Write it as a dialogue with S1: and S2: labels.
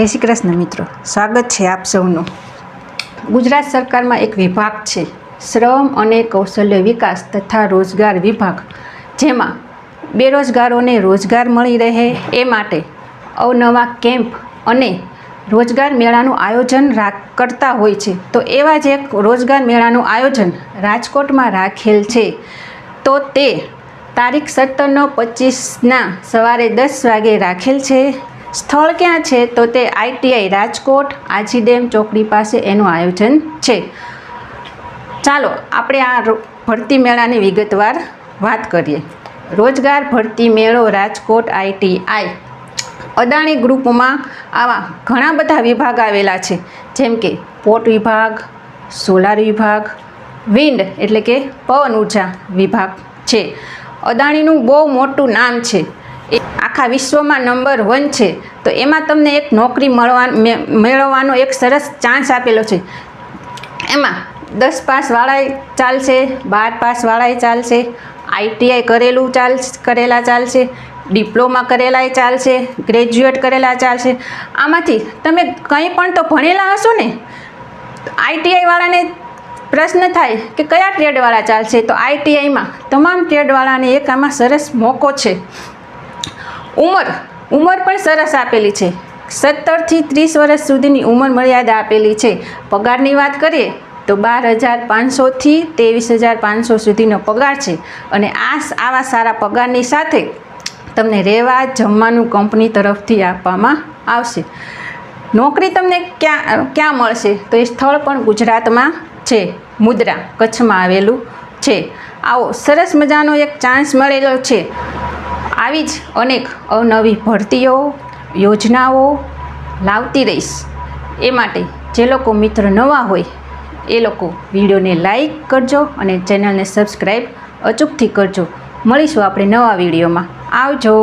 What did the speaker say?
S1: જય શ્રી કૃષ્ણ મિત્રો. સ્વાગત છે આપ સૌનું. ગુજરાત સરકારમાં એક વિભાગ છે, શ્રમ અને કૌશલ્ય વિકાસ તથા રોજગાર વિભાગ, જેમાં બેરોજગારોને રોજગાર મળી રહે એ માટે અવનવા કેમ્પ અને રોજગાર મેળાનું આયોજન રા, કરતા હોય છે. તો એવા જ એક રોજગાર મેળાનું આયોજન રાજકોટમાં રાખેલ છે. તો તે તારીખ સત્તરનો પચીસના સવારે દસ વાગે રાખેલ છે. સ્થળ ક્યાં છે તો તે આઈટીઆઈ રાજકોટ આજી ડેમ ચોકડી પાસે એનું આયોજન છે. ચાલો, આપણે આ ભરતી મેળાની વિગતવાર વાત કરીએ. રોજગાર ભરતી મેળો રાજકોટ આઈટીઆઈ અદાણી ગ્રુપમાં આવા ઘણા બધા વિભાગ આવેલા છે. જેમ કે પોર્ટ વિભાગ, સોલાર વિભાગ, વિન્ડ એટલે કે પવન ઊર્જા વિભાગ છે. અદાણીનું બહુ મોટું નામ છે. એ આખા વિશ્વમાં નંબર વન છે. તો એમાં તમને એક નોકરી મળવા મેળવવાનો એક સરસ ચાન્સ આપેલો છે. એમાં દસ પાસવાળાએ ચાલશે, બાર પાસવાળાએ ચાલશે આઈટીઆઈ કરેલું ચાલ કરેલા ચાલશે, ડિપ્લોમા કરેલાય ચાલશે ગ્રેજ્યુએટ કરેલા ચાલશે. આમાંથી તમે કંઈ પણ તો ભણેલા હશો ને આઈટીઆઈવાળાને પ્રશ્ન થાય કે કયા ટ્રેડવાળા ચાલશે? તો આઈટીઆઈમાં તમામ ટ્રેડવાળાને એક આમાં સરસ મોકો છે. ઉંમર ઉંમર પણ સરસ આપેલી છે. સત્તરથી ત્રીસ વર્ષ સુધીની ઉંમર મર્યાદા આપેલી છે. પગારની વાત કરીએ, તો બાર હજાર પાંચસોથી ત્રેવીસ હજાર પાંચસો સુધીનો પગાર છે. અને આ આવા સારા પગારની સાથે તમને રહેવા, જમવાનું કંપની તરફથી આપવામાં આવશે. નોકરી તમને ક્યાં ક્યાં મળશે? તો એ સ્થળ પણ ગુજરાતમાં છે. મુદ્રા કચ્છમાં આવેલું છે. આવો, સરસ મજાનો એક ચાન્સ મળેલો છે. આવી જ અનેક અવનવી ભરતીઓ, યોજનાઓ લાવતી રહીશ. એ માટે જે લોકો મિત્ર નવા હોય, એ લોકો વિડીયોને લાઈક કરજો અને ચેનલને સબસ્ક્રાઈબ અચૂકથી કરજો. મળીશું આપણે નવા વિડીયોમાં. આવજો.